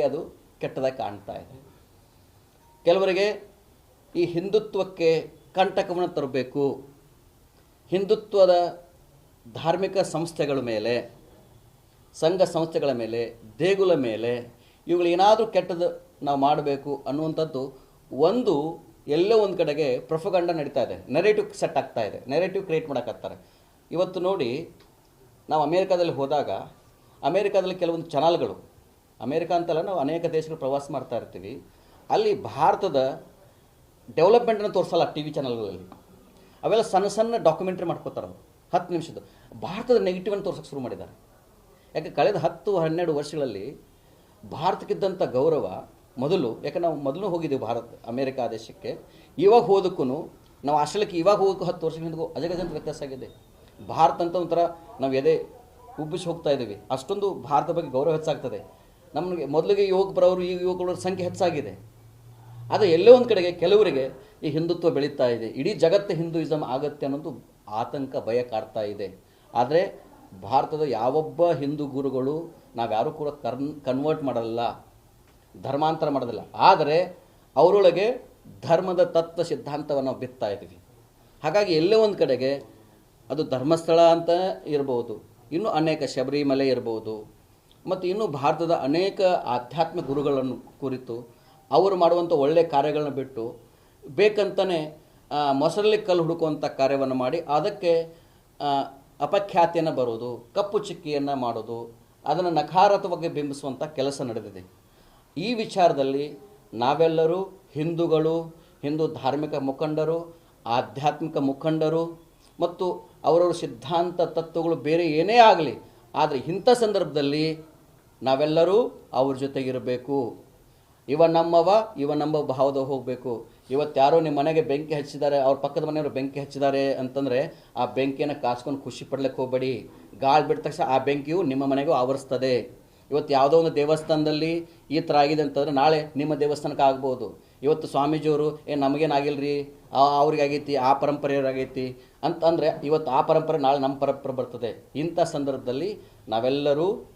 ಅದು ಕೆಟ್ಟದಾಗಿ ಕಾಣ್ತಾ ಇದೆ. ಕೆಲವರಿಗೆ ಈ ಹಿಂದುತ್ವಕ್ಕೆ ಕಂಟಕವನ್ನು ತರಬೇಕು. ಹಿಂದುತ್ವದ ಧಾರ್ಮಿಕ ಸಂಸ್ಥೆಗಳ ಮೇಲೆ, ಸಂಘ ಸಂಸ್ಥೆಗಳ ಮೇಲೆ, ದೇಗುಲ ಮೇಲೆ ಇವುಗಳೇನಾದರೂ ಕೆಟ್ಟದ್ದು ನಾವು ಮಾಡಬೇಕು ಅನ್ನುವಂಥದ್ದು ಒಂದು ಎಲ್ಲೋ ಒಂದು ಕಡೆಗೆ ಪ್ರೊಫಗಂಡ ನಡೀತಾ ಇದೆ. ನೆರೇಟಿವ್ ಸೆಟ್ ಆಗ್ತಾ ಇದೆ. ನೆರೇಟಿವ್ ಕ್ರಿಯೇಟ್ ಮಾಡೋಕ್ಕಾಗ್ತಾರೆ. ಇವತ್ತು ನೋಡಿ, ನಾವು ಅಮೇರಿಕಾದಲ್ಲಿ ಹೋದಾಗ, ಅಮೇರಿಕಾದಲ್ಲಿ ಕೆಲವೊಂದು ಚಾನಲ್ಗಳು ಅಮೇರಿಕಾ ಅಂತಲ್ಲ ನಾವು ಅನೇಕ ದೇಶಗಳು ಪ್ರವಾಸ ಮಾಡ್ತಾ ಇರ್ತೀವಿ. ಅಲ್ಲಿ ಭಾರತದ ಡೆವಲಪ್ಮೆಂಟನ್ನು ತೋರಿಸಲ್ಲ ಟಿ ವಿ ಚಾನಲ್ಗಳಲ್ಲಿ. ಅವೆಲ್ಲ ಸಣ್ಣ ಸಣ್ಣ ಡಾಕ್ಯುಮೆಂಟ್ರಿ ಮಾಡ್ಕೋತಾರೆ ಅವರು. ಹತ್ತು ನಿಮಿಷದ ಭಾರತದ ನೆಗೆಟಿವನ್ನು ತೋರ್ಸೋಕೆ ಶುರು ಮಾಡಿದ್ದಾರೆ. ಯಾಕೆ ಕಳೆದ ಹತ್ತು, ಹನ್ನೆರಡು ವರ್ಷಗಳಲ್ಲಿ ಭಾರತಕ್ಕಿದ್ದಂಥ ಗೌರವ ಮೊದಲು, ಯಾಕೆ ನಾವು ಮೊದಲು ಹೋಗಿದ್ದೀವಿ ಭಾರತ, ಅಮೇರಿಕಾ ದೇಶಕ್ಕೆ. ಇವಾಗ ಹೋದಕ್ಕೂ ನಾವು ಆಸ್ಟ್ರೇಲಿಯಕ್ಕೆ ಇವಾಗ ಹೋಗೋಕ್ಕೂ ಹತ್ತು ಹಿಂದಕ್ಕೂ ಅಜಗಜಂತ ವ್ಯತ್ಯಾಸ ಆಗಿದೆ. ಭಾರತ ಅಂತ ಒಂಥರ ನಾವು ಎದೆ ಉಬ್ಬಿಸಿ ಹೋಗ್ತಾ ಇದ್ದೀವಿ. ಅಷ್ಟೊಂದು ಭಾರತ ಬಗ್ಗೆ ಗೌರವ ಹೆಚ್ಚಾಗ್ತದೆ. ನಮಗೆ ಮೊದಲಿಗೆ ಯುವಕ ಬರೋರು, ಈಗ ಯುವಕರ ಸಂಖ್ಯೆ ಹೆಚ್ಚಾಗಿದೆ. ಆದರೆ ಎಲ್ಲೋ ಒಂದು ಕಡೆಗೆ ಕೆಲವರಿಗೆ ಈ ಹಿಂದುತ್ವ ಬೆಳೀತಾ ಇದೆ. ಇಡೀ ಜಗತ್ತು ಹಿಂದೂಯಿಸಮ್ ಆಗತ್ತೆ ಅನ್ನೋದು ಆತಂಕ, ಭಯ ಕಾಡ್ತಾ ಇದೆ. ಆದರೆ ಭಾರತದ ಯಾವೊಬ್ಬ ಹಿಂದೂ ಗುರುಗಳು ನಾವ್ಯಾರೂ ಕೂಡ ಕರ್ನ್ ಕನ್ವರ್ಟ್ ಮಾಡಲ್ಲ, ಧರ್ಮಾಂತರ ಮಾಡೋದಿಲ್ಲ. ಆದರೆ ಅವರೊಳಗೆ ಧರ್ಮದ ತತ್ವ ಸಿದ್ಧಾಂತವನ್ನು ನಾವು ಬಿತ್ತಾ ಇದ್ದೀವಿ. ಹಾಗಾಗಿ ಎಲ್ಲೇ ಒಂದು ಕಡೆಗೆ ಅದು ಧರ್ಮಸ್ಥಳ ಅಂತ ಇರ್ಬೋದು. ಇನ್ನೂ ಅನೇಕ ಶಬರಿಮಲೆ ಇರ್ಬೋದು. ಮತ್ತು ಇನ್ನೂ ಭಾರತದ ಅನೇಕ ಆಧ್ಯಾತ್ಮಿಕ ಗುರುಗಳನ್ನು ಕುರಿತು ಅವರು ಮಾಡುವಂಥ ಒಳ್ಳೆಯ ಕಾರ್ಯಗಳನ್ನ ಬಿಟ್ಟು ಬೇಕಂತಲೇ ಮೊಸರಲ್ಲಿ ಕಲ್ಲು ಹುಡುಕುವಂಥ ಕಾರ್ಯವನ್ನು ಮಾಡಿ ಅದಕ್ಕೆ ಅಪಖ್ಯಾತಿಯನ್ನು ಬರೋದು, ಕಪ್ಪು ಚಿಕ್ಕಿಯನ್ನು ಮಾಡೋದು, ಅದನ್ನು ನಕಾರಾತ್ಮಕವಾಗಿ ಬಿಂಬಿಸುವಂಥ ಕೆಲಸ ನಡೆದಿದೆ. ಈ ವಿಚಾರದಲ್ಲಿ ನಾವೆಲ್ಲರೂ ಹಿಂದೂಗಳು, ಹಿಂದೂ ಧಾರ್ಮಿಕ ಮುಖಂಡರು, ಆಧ್ಯಾತ್ಮಿಕ ಮುಖಂಡರು ಮತ್ತು ಅವರವರ ಸಿದ್ಧಾಂತ ತತ್ವಗಳು ಬೇರೆ ಏನೇ ಆಗಲಿ, ಆದರೆ ಇಂಥ ಸಂದರ್ಭದಲ್ಲಿ ನಾವೆಲ್ಲರೂ ಅವ್ರ ಜೊತೆಗಿರಬೇಕು. ಇವ ನಮ್ಮವ, ಇವ ನಮ್ಮ ಭಾವದ ಹೋಗಬೇಕು. ಇವತ್ತು ಯಾರೋ ನಿಮ್ಮ ಮನೆಗೆ ಬೆಂಕಿ ಹಚ್ಚಿದ್ದಾರೆ, ಅವ್ರ ಪಕ್ಕದ ಮನೆಯವರು ಬೆಂಕಿ ಹಚ್ಚಿದ್ದಾರೆ ಅಂತಂದರೆ ಆ ಬೆಂಕಿಯನ್ನು ಕಾಸ್ಕೊಂಡು ಖುಷಿ ಪಡ್ಲಿಕ್ಕೆ ಹೋಗಬೇಡಿ. ಗಾಳಿ ಬಿಟ್ಟ ತಕ್ಷಣ ಆ ಬೆಂಕಿಯು ನಿಮ್ಮ ಮನೆಗೂ ಆವರಿಸ್ತದೆ. ಇವತ್ತು ಯಾವುದೋ ಒಂದು ದೇವಸ್ಥಾನದಲ್ಲಿ ಈ ಥರ ಆಗಿದೆ ಅಂತಂದರೆ ನಾಳೆ ನಿಮ್ಮ ದೇವಸ್ಥಾನಕ್ಕೆ ಆಗ್ಬೋದು. ಇವತ್ತು ಸ್ವಾಮೀಜಿಯವರು, ಏ, ನಮಗೇನಾಗಿಲ್ರಿ? ಅವ್ರಿಗೆ ಆಗೈತಿ ಆ ಪರಂಪರೆಯವ್ರಾಗೈತಿ. ಅಂತಂದರೆ ಇವತ್ತು ಆ ಪರಂಪರೆ ನಾಳೆ ನಮ್ಮ ಪರಂಪರೆ ಬರ್ತದೆ. ಇಂಥ ಸಂದರ್ಭದಲ್ಲಿ ನಾವೆಲ್ಲರೂ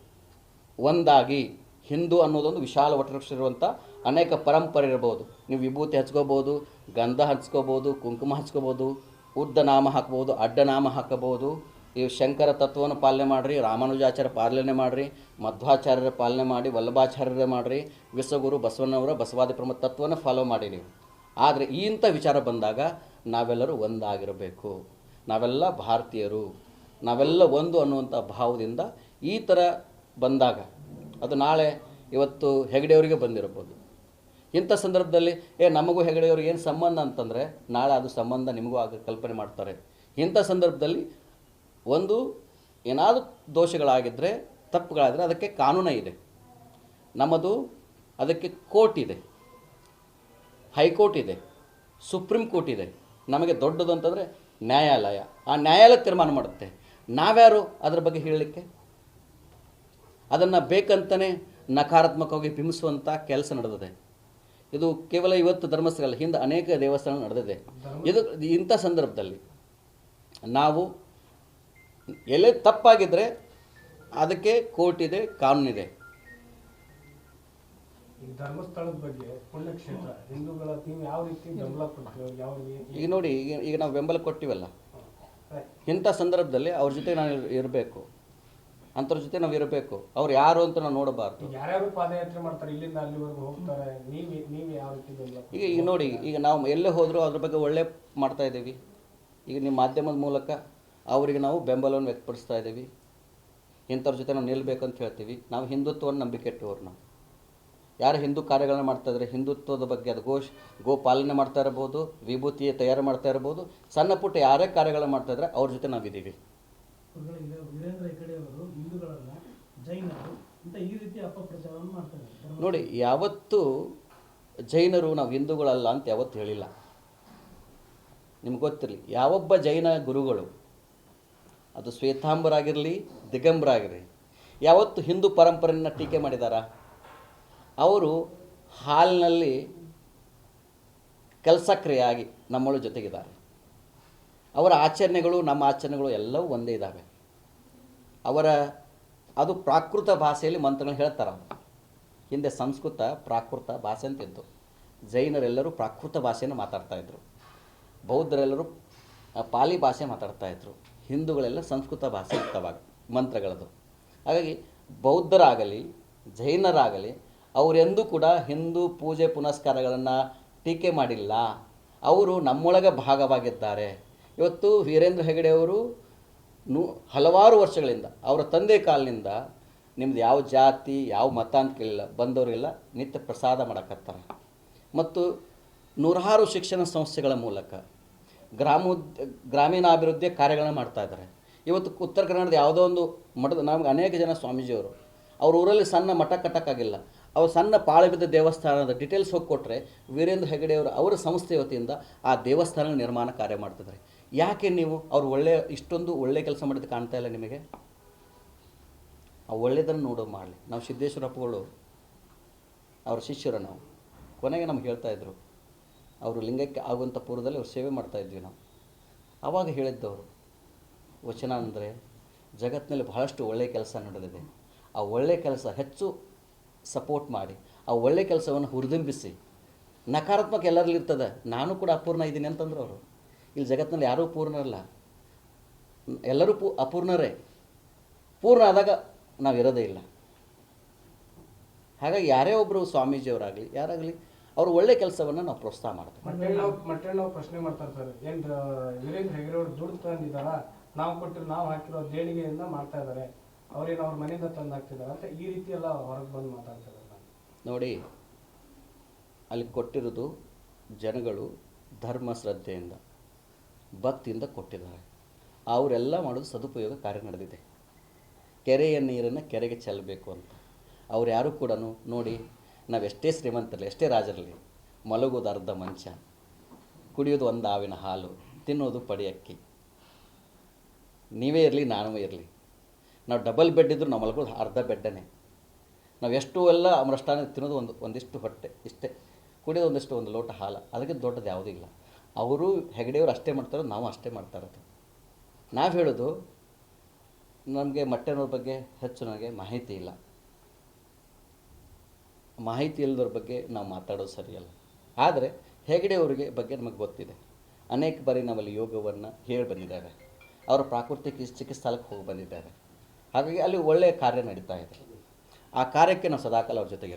ಒಂದಾಗಿ ಹಿಂದೂ ಅನ್ನೋದೊಂದು ವಿಶಾಲ ಇರುವಂಥ ಅನೇಕ ಪರಂಪರೆ ಇರ್ಬೋದು. ನೀವು ವಿಭೂತಿ ಹಚ್ಕೋಬೋದು, ಗಂಧ ಹಚ್ಕೋಬೋದು, ಕುಂಕುಮ ಹಚ್ಕೋಬೋದು, ಉದ್ದ ನಾಮ ಹಾಕ್ಬೋದು, ಅಡ್ಡ ನಾಮ ಹಾಕಬಹುದು. ಈ ಶಂಕರ ತತ್ವವನ್ನು ಪಾಲನೆ ಮಾಡಿರಿ, ರಾಮಾನುಜಾಚಾರ್ಯ ಪಾಲನೆ ಮಾಡಿರಿ, ಮಧ್ವಾಚಾರ್ಯರ ಪಾಲನೆ ಮಾಡಿ, ವಲ್ಲಭಾಚಾರ್ಯರ ಮಾಡಿರಿ, ವಿಶ್ವಗುರು ಬಸವಣ್ಣವರ ಬಸವಾದಿ ಪ್ರಮುಖ ತತ್ವವನ್ನು ಫಾಲೋ ಮಾಡಿ ನೀವು. ಆದರೆ ಇಂಥ ವಿಚಾರ ಬಂದಾಗ ನಾವೆಲ್ಲರೂ ಒಂದಾಗಿರಬೇಕು. ನಾವೆಲ್ಲ ಭಾರತೀಯರು. ನಾವೆಲ್ಲ ಒಂದು ಅನ್ನುವಂಥ ಭಾವದಿಂದ ಈ ಥರ ಬಂದಾಗ, ಅದು ನಾಳೆ ಇವತ್ತು ಹೆಗಡೆಯವರಿಗೆ ಬಂದಿರಬಹುದು. ಇಂಥ ಸಂದರ್ಭದಲ್ಲಿ, ಏ, ನಮಗೂ ಹೆಗಡೆಯವ್ರಿಗೆ ಏನು ಸಂಬಂಧ ಅಂತಂದರೆ, ನಾಳೆ ಅದು ಸಂಬಂಧ ನಿಮಗೂ ಆಗ ಕಲ್ಪನೆ ಮಾಡ್ತಾರೆ. ಇಂಥ ಸಂದರ್ಭದಲ್ಲಿ ಒಂದು, ಏನಾದರೂ ದೋಷಗಳಾಗಿದ್ದರೆ ತಪ್ಪುಗಳಾದರೆ ಅದಕ್ಕೆ ಕಾನೂನೇ ಇದೆ. ನಮ್ಮದು ಅದಕ್ಕೆ ಕೋರ್ಟ್ ಇದೆ. ಹೈಕೋರ್ಟ್ ಇದೆ. ಸುಪ್ರೀಂ ಕೋರ್ಟ್ ಇದೆ. ನಮಗೆ ದೊಡ್ಡದು ಅಂತಂದರೆ ನ್ಯಾಯಾಲಯ. ಆ ನ್ಯಾಯಾಲಯ ತೀರ್ಮಾನ ಮಾಡುತ್ತೆ. ನಾವ್ಯಾರು ಅದರ ಬಗ್ಗೆ ಹೇಳಲಿಕ್ಕೆ? ಅದನ್ನು ಬೇಕಂತಲೇ ನಕಾರಾತ್ಮಕವಾಗಿ ಬಿಂಬಿಸುವಂಥ ಕೆಲಸ ನಡೆದಿದೆ. ಇದು ಕೇವಲ ಇವತ್ತು ಧರ್ಮಸ್ಥಳ ಹಿಂದೆ ಅನೇಕ ದೇವಸ್ಥಾನ ನಡೆದಿದೆ. ಇದು ಇಂಥ ಸಂದರ್ಭದಲ್ಲಿ ನಾವು ಎಲ್ಲೇ ತಪ್ಪಾಗಿದ್ದರೆ ಅದಕ್ಕೆ ಕೋರ್ಟ್ ಇದೆ ಕಾನೂನಿದೆ ಈ ಧರ್ಮಸ್ಥಳದ ಬಗ್ಗೆ ಪುಣ್ಯಕ್ಷೇತ್ರ ಹಿಂದೂಗಳ ನೀವು ಯಾವ ರೀತಿ ಬೆಂಬಲ ಕೊಡ್ತೀವಿ ಯಾವ ರೀತಿ ಈಗ ನೋಡಿ ಈಗ ಈಗ ನಾವು ಬೆಂಬಲ ಕೊಟ್ಟಿವಲ್ಲ. ಇಂಥ ಸಂದರ್ಭದಲ್ಲಿ ಅವ್ರ ಜೊತೆ ನಾನು ಇರಬೇಕು. ಅಂಥವ್ರ ಜೊತೆ ನಾವು ಇರಬೇಕು. ಅವ್ರು ಯಾರು ಅಂತ ನಾವು ನೋಡಬಾರ್ದು. ಯಾರ್ಯಾರು ಪಾದಯಾತ್ರೆ ಮಾಡ್ತಾರೆ ಇಲ್ಲಿಂದ ಅಲ್ಲಿವರೆಗೂ ಹೋಗ್ತಾರೆ ನೀವು ನೀವು ಯಾವ ರೀತಿ ಬೆಂಬಲ ಈಗ ಈಗ ನೋಡಿ ಈಗ ನಾವು ಎಲ್ಲೇ ಹೋದರೂ ಅದ್ರ ಬಗ್ಗೆ ಒಳ್ಳೆ ಮಾಡ್ತಾ ಇದ್ದೀವಿ. ಈಗ ನಿಮ್ಮ ಮಾಧ್ಯಮದ ಮೂಲಕ ಅವರಿಗೆ ನಾವು ಬೆಂಬಲವನ್ನು ವ್ಯಕ್ತಪಡಿಸ್ತಾ ಇದ್ದೀವಿ. ಇಂಥವ್ರ ಜೊತೆ ನಾವು ನಿಲ್ಲಬೇಕು ಅಂತ ಹೇಳ್ತೀವಿ. ನಾವು ಹಿಂದುತ್ವವನ್ನು ನಂಬಿಕೆ ಇಟ್ಟವ್ರು ನಾವು. ಯಾರು ಹಿಂದೂ ಕಾರ್ಯಗಳನ್ನ ಮಾಡ್ತಾ ಇದ್ದಾರೆ ಹಿಂದುತ್ವದ ಬಗ್ಗೆ ಅದು ಗೋಶ್ ಗೋ ಪಾಲನೆ ಮಾಡ್ತಾ ಇರ್ಬೋದು ವಿಭೂತಿಯ ತಯಾರು ಮಾಡ್ತಾ ಇರ್ಬೋದು ಸಣ್ಣ ಪುಟ್ಟ ಯಾರೇ ಕಾರ್ಯಗಳನ್ನ ಮಾಡ್ತಾ ಇದ್ದಾರೆ ಅವ್ರ ಜೊತೆ ನಾವಿದ್ದೀವಿ ವೀರೇಂದ್ರ ಹೆಗಡೆ ಅವರು ಹಿಂದೂಗಳನ್ನ ಜೈನರು ಅಂತ ಈ ರೀತಿ ಅಪಪ್ರಚಾರವನ್ನು ಮಾಡ್ತಾರೆ. ನೋಡಿ, ಯಾವತ್ತೂ ಜೈನರು ನಾವು ಹಿಂದೂಗಳಲ್ಲ ಅಂತ ಯಾವತ್ತು ಹೇಳಿಲ್ಲ. ನಿಮ್ಗೆ ಗೊತ್ತಿರಲಿ, ಯಾವೊಬ್ಬ ಜೈನ ಗುರುಗಳು, ಅದು ಶ್ವೇತಾಂಬರಾಗಿರಲಿ, ದಿಗಂಬರಾಗಿರಲಿ, ಯಾವತ್ತು ಹಿಂದೂ ಪರಂಪರೆಯನ್ನು ಟೀಕೆ ಮಾಡಿದಾರ? ಅವರು ಹಾಲಿನಲ್ಲಿ ಕೆಲಸಕ್ರಿಯಾಗಿ ನಮ್ಮಳು ಜೊತೆಗಿದ್ದಾರೆ. ಅವರ ಆಚರಣೆಗಳು, ನಮ್ಮ ಆಚರಣೆಗಳು ಎಲ್ಲವೂ ಒಂದೇ ಇದ್ದಾವೆ ಅವರ, ಅದು ಪ್ರಾಕೃತ ಭಾಷೆಯಲ್ಲಿ ಮಂತ್ರಗಳು ಹೇಳ್ತಾರೆ ಅವರು. ಹಿಂದೆ ಸಂಸ್ಕೃತ, ಪ್ರಾಕೃತ ಭಾಷೆ ಅಂತ ಇದ್ದು ಜೈನರೆಲ್ಲರೂ ಪ್ರಾಕೃತ ಭಾಷೆಯನ್ನು ಮಾತಾಡ್ತಾ ಇದ್ದರು ಬೌದ್ಧರೆಲ್ಲರೂ ಪಾಲಿ ಭಾಷೆ ಮಾತಾಡ್ತಾ ಇದ್ದರು ಹಿಂದೂಗಳೆಲ್ಲ ಸಂಸ್ಕೃತ ಭಾಷೆ ಇತ್ತವಾಗ ಮಂತ್ರಗಳದು ಹಾಗಾಗಿ ಬೌದ್ಧರಾಗಲಿ, ಜೈನರಾಗಲಿ, ಅವರೆಂದೂ ಕೂಡ ಹಿಂದೂ ಪೂಜೆ ಪುನಸ್ಕಾರಗಳನ್ನು ಟೀಕೆ ಮಾಡಿಲ್ಲ. ಅವರು ನಮ್ಮೊಳಗೆ ಭಾಗವಾಗಿದ್ದಾರೆ. ಇವತ್ತು ವೀರೇಂದ್ರ ಹೆಗಡೆ ಅವರು ನೂ ಹಲವಾರು ವರ್ಷಗಳಿಂದ ಅವರ ತಂದೆ ಕಾಲಿನಿಂದ ನಿಮ್ದು ಯಾವ ಜಾತಿ, ಯಾವ ಮತ ಅಂತ ಕೇಳಿಲ್ಲ, ಬಂದವರಿಗೆಲ್ಲ ನಿತ್ಯ ಪ್ರಸಾದ ಮಾಡಕತ್ತಾರೆ. ಮತ್ತು ನೂರಾರು ಶಿಕ್ಷಣ ಸಂಸ್ಥೆಗಳ ಮೂಲಕ ಗ್ರಾಮೋದ್ ಗ್ರಾಮೀಣಾಭಿವೃದ್ಧಿಯ ಕಾರ್ಯಗಳನ್ನು ಮಾಡ್ತಾ ಇದ್ದಾರೆ. ಇವತ್ತು ಉತ್ತರ ಕನ್ನಡದ ಯಾವುದೋ ಒಂದು ಮಠದ, ನಮ್ಗೆ ಅನೇಕ ಜನ ಸ್ವಾಮೀಜಿಯವರು, ಅವ್ರ ಊರಲ್ಲಿ ಸಣ್ಣ ಮಠ ಕಟ್ಟಕ್ಕಾಗಿಲ್ಲ. ಅವ್ರು ಸಣ್ಣ ಪಾಳು ದೇವಸ್ಥಾನದ ಡೀಟೇಲ್ಸ್ ಹೋಗಿ ಕೊಟ್ಟರೆ ವೀರೇಂದ್ರ ಹೆಗಡೆಯವರು ಅವರ ಸಂಸ್ಥೆ ವತಿಯಿಂದ ಆ ದೇವಸ್ಥಾನ ನಿರ್ಮಾಣ ಕಾರ್ಯ ಮಾಡ್ತಿದ್ದಾರೆ. ಯಾಕೆ ನೀವು ಅವ್ರು ಒಳ್ಳೆ, ಇಷ್ಟೊಂದು ಒಳ್ಳೆ ಕೆಲಸ ಮಾಡಿದ್ದು ಕಾಣ್ತಾ ಇಲ್ಲ ನಿಮಗೆ? ಆ ಒಳ್ಳೆಯದನ್ನು ನೋಡೋ ಮಾಡಲಿ ನಾವು ಸಿದ್ದೇಶ್ವರಪ್ಪಗಳು, ಅವ್ರ ಶಿಷ್ಯರು ನಾವು. ಕೊನೆಗೆ ನಮ್ಗೆ ಹೇಳ್ತಾ ಇದ್ರು, ಅವರು ಲಿಂಗಕ್ಕೆ ಆಗುವಂಥ ಪೂರ್ವದಲ್ಲಿ ಅವ್ರು ಸೇವೆ ಮಾಡ್ತಾ ಇದ್ವಿ ನಾವು. ಆವಾಗ ಹೇಳಿದ್ದವರು, ವಚನ ಅಂದರೆ ಜಗತ್ತಿನಲ್ಲಿ ಬಹಳಷ್ಟು ಒಳ್ಳೆಯ ಕೆಲಸ ನಡೆದಿದೆ. ಆ ಒಳ್ಳೆಯ ಕೆಲಸ ಹೆಚ್ಚು ಸಪೋರ್ಟ್ ಮಾಡಿ, ಆ ಒಳ್ಳೆಯ ಕೆಲಸವನ್ನು ಹುರಿದುಂಬಿಸಿ, ನಕಾರಾತ್ಮಕ ಎಲ್ಲರಲ್ಲಿ ಇರ್ತದೆ ನಾನು ಕೂಡ ಅಪೂರ್ಣ ಇದ್ದೀನಿ ಅಂತಂದ್ರು ಅವರು. ಇಲ್ಲಿ ಜಗತ್ತಿನಲ್ಲಿ ಯಾರೂ ಪೂರ್ಣರಲ್ಲ. ಎಲ್ಲರೂ ಪೂ ಅಪೂರ್ಣರೇ. ಪೂರ್ಣ ಆದಾಗ ನಾವು ಇರೋದೇ ಇಲ್ಲ. ಹಾಗಾಗಿ ಯಾರೇ ಒಬ್ಬರು ಸ್ವಾಮೀಜಿಯವರಾಗಲಿ ಯಾರಾಗಲಿ ಅವರು ಒಳ್ಳೆ ಕೆಲಸವನ್ನು ನಾವು ಪ್ರೋತ್ಸಾಹ ಮಾಡ್ತೀವಿ. ಮಟ್ಟಣ್ಣವ್ ಪ್ರಶ್ನೆ ಮಾಡ್ತಾರೆ ಸರ್? ಏನು ವೀರೇಂದ್ರ ಹೆಗಡೆ ಅವರು ದುಡ್ಡು ತಂದಿದಾರ ನಾವು ಕೊಟ್ಟಿರೋ ನಾವು ಹಾಕಿರೋ ದೇಣಿಗೆಯಿಂದ ಮಾಡ್ತಾ ಇದ್ದಾರೆ ಅವ್ರೇನು ಅವ್ರ ಮನೆಯಿಂದ ತಂದು ಹಾಕ್ತಿದಾರ ಅಂತ ಈ ರೀತಿ ಎಲ್ಲ ಹೊರಗೆ ಬಂದು ಮಾತಾಡ್ತಾರೆ ನೋಡಿ ಅಲ್ಲಿ ಕೊಟ್ಟಿರೋದು ಜನಗಳು ಧರ್ಮ ಶ್ರದ್ಧೆಯಿಂದ. ಭಕ್ತಿಯಿಂದ ಕೊಟ್ಟಿದ್ದಾರೆ. ಅವರೆಲ್ಲ ಮಾಡೋದು ಸದುಪಯೋಗ ಕಾರ್ಯ ನಡೆದಿದೆ. ಕೆರೆಯ ನೀರನ್ನು ಕೆರೆಗೆ ಚೆಲ್ಲಬೇಕು ಅಂತ. ಅವ್ರು ಯಾರು ಕೂಡ ನೋಡಿ, ನಾವು ಎಷ್ಟೇ ಶ್ರೀಮಂತರಲಿ ಎಷ್ಟೇ ರಾಜರಲಿ ಮಲಗೋದು ಅರ್ಧ ಮಂಚ, ಕುಡಿಯೋದು ಒಂದು ಆವಿನ ಹಾಲು, ತಿನ್ನೋದು ಪಡಿ ಅಕ್ಕಿ ನೀವೇ ಇರಲಿ, ನಾನೂ ಇರಲಿ. ನಾವು ಡಬಲ್ ಬೆಡ್ ಇದ್ದರೂ ನಾವು ಮಲಗೋದು ಅರ್ಧ ಬೆಡ್ಡನೇ. ನಾವು ಎಷ್ಟು ಎಲ್ಲ ಅಮೃಷ್ಟಾನ ತಿನ್ನೋದು ಒಂದು, ಒಂದಿಷ್ಟು ಹೊಟ್ಟೆ, ಇಷ್ಟೇ. ಕುಡಿಯೋದು ಒಂದಿಷ್ಟು ಒಂದು ಲೋಟ ಹಾಲು, ಅದಕ್ಕೆ ದೊಡ್ಡದು ಯಾವುದೂ ಇಲ್ಲ. ಅವರು ಹೆಗಡೆಯವರು ಅಷ್ಟೇ ಮಾಡ್ತಾರೆ ನಾವು ಅಷ್ಟೇ ಮಾಡ್ತಾ ನಾವು ಹೇಳೋದು, ನಮಗೆ ಮಟ್ಟೆನವ್ರ ಬಗ್ಗೆ ಹೆಚ್ಚು ನನಗೆ ಮಾಹಿತಿ ಇಲ್ಲ. ಮಾಹಿತಿ ಇಲ್ಲದವ್ರ ಬಗ್ಗೆ ನಾವು ಮಾತಾಡೋದು ಸರಿಯಲ್ಲ. ಆದರೆ ಹೆಗಡೆಯವರಿಗೆ ಬಗ್ಗೆ ನಮಗೆ ಗೊತ್ತಿದೆ. ಅನೇಕ ಬಾರಿ ನಾವಲ್ಲಿ ಯೋಗವನ್ನು ಹೇಳಿ ಬಂದಿದ್ದಾರೆ. ಅವರ ಪ್ರಾಕೃತಿಕ ಚಿಕಿತ್ಸಾಲಕ್ಕೆ ಹೋಗಿ ಬಂದಿದ್ದಾರೆ. ಹಾಗಾಗಿ ಅಲ್ಲಿ ಒಳ್ಳೆಯ ಕಾರ್ಯ ನಡೀತಾ ಇದೆ. ಆ ಕಾರ್ಯಕ್ಕೆ ನಾವು ಸದಾಕಾಲ ಅವ್ರ ಜೊತೆಗೆ